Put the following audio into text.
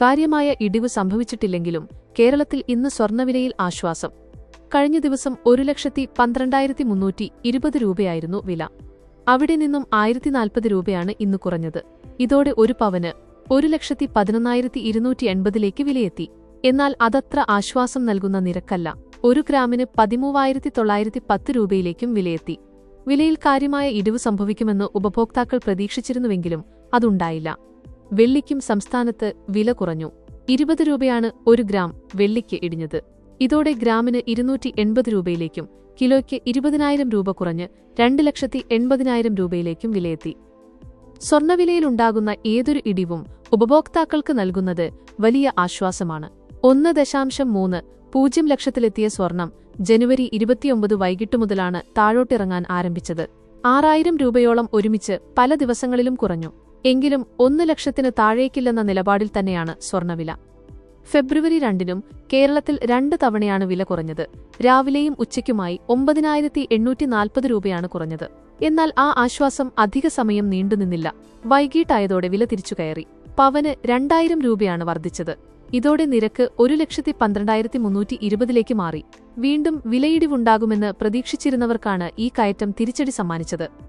കാര്യമായ ഇടിവ് സംഭവിച്ചിട്ടില്ലെങ്കിലും കേരളത്തിൽ ഇന്ന് സ്വർണവിലയിൽ ആശ്വാസം. കഴിഞ്ഞ ദിവസം ഒരു ലക്ഷത്തി പന്ത്രണ്ടായിരത്തി മുന്നൂറ്റി ഇരുപത് രൂപയായിരുന്നു വില. അവിടെ നിന്നും ആയിരത്തി നാൽപ്പത് രൂപയാണ് ഇന്ന് കുറഞ്ഞത്. ഇതോടെ ഒരു പവന് ഒരു ലക്ഷത്തി പതിനൊന്നായിരത്തി ഇരുന്നൂറ്റി എൺപതിലേക്ക് വിലയെത്തി. എന്നാൽ അതത്ര ആശ്വാസം നൽകുന്ന നിരക്കല്ല. ഒരു ഗ്രാമിന് പതിമൂവായിരത്തി തൊള്ളായിരത്തി പത്ത് രൂപയിലേക്കും വിലയെത്തി. വിലയിൽ കാര്യമായ ഇടിവ് സംഭവിക്കുമെന്ന് ഉപഭോക്താക്കൾ പ്രതീക്ഷിച്ചിരുന്നുവെങ്കിലും അതുണ്ടായില്ല. വെള്ളിക്കും സംസ്ഥാനത്ത് വില കുറഞ്ഞു. ഇരുപത് രൂപയാണ് ഒരു ഗ്രാം വെള്ളിക്ക് ഇടിഞ്ഞത്. ഇതോടെ ഗ്രാമിന് ഇരുന്നൂറ്റി എൺപത് രൂപയിലേക്കും കിലോയ്ക്ക് ഇരുപതിനായിരം രൂപ കുറഞ്ഞ് രണ്ട് ലക്ഷത്തി എൺപതിനായിരം രൂപയിലേക്കും വിലയെത്തി. സ്വർണവിലയിലുണ്ടാകുന്ന ഏതൊരു ഇടിവും ഉപഭോക്താക്കൾക്ക് നൽകുന്നത് വലിയ ആശ്വാസമാണ്. ഒന്ന് ദശാംശം മൂന്ന് പൂജ്യം ലക്ഷത്തിലെത്തിയ സ്വർണം ജനുവരി ഇരുപത്തിയൊമ്പത് വൈകിട്ട് മുതലാണ് താഴോട്ടിറങ്ങാൻ ആരംഭിച്ചത്. ആറായിരം രൂപയോളം ഒരുമിച്ച് പല ദിവസങ്ങളിലും കുറഞ്ഞു. എങ്കിലും ഒന്ന് ലക്ഷത്തിന് താഴേക്കില്ലെന്ന നിലപാടിൽ തന്നെയാണ് സ്വർണവില. ഫെബ്രുവരി രണ്ടിനും കേരളത്തിൽ രണ്ട് തവണയാണ് വില കുറഞ്ഞത്. രാവിലെയും ഉച്ചയ്ക്കുമായി ഒമ്പതിനായിരത്തി എണ്ണൂറ്റി നാൽപ്പത് രൂപയാണ് കുറഞ്ഞത്. എന്നാൽ ആ ആശ്വാസം അധിക സമയം നീണ്ടുനിന്നില്ല വൈകിട്ടായതോടെ വില തിരിച്ചു കയറി. പവന് രണ്ടായിരം രൂപയാണ് വർദ്ധിച്ചത്. ഇതോടെ നിരക്ക് ഒരു ലക്ഷത്തി പന്ത്രണ്ടായിരത്തി മുന്നൂറ്റി ഇരുപതിലേക്ക് മാറി. വീണ്ടും വിലയിടിവുണ്ടാകുമെന്ന് പ്രതീക്ഷിച്ചിരുന്നവർക്കാണ് ഈ കയറ്റം തിരിച്ചടി സമ്മാനിച്ചത്.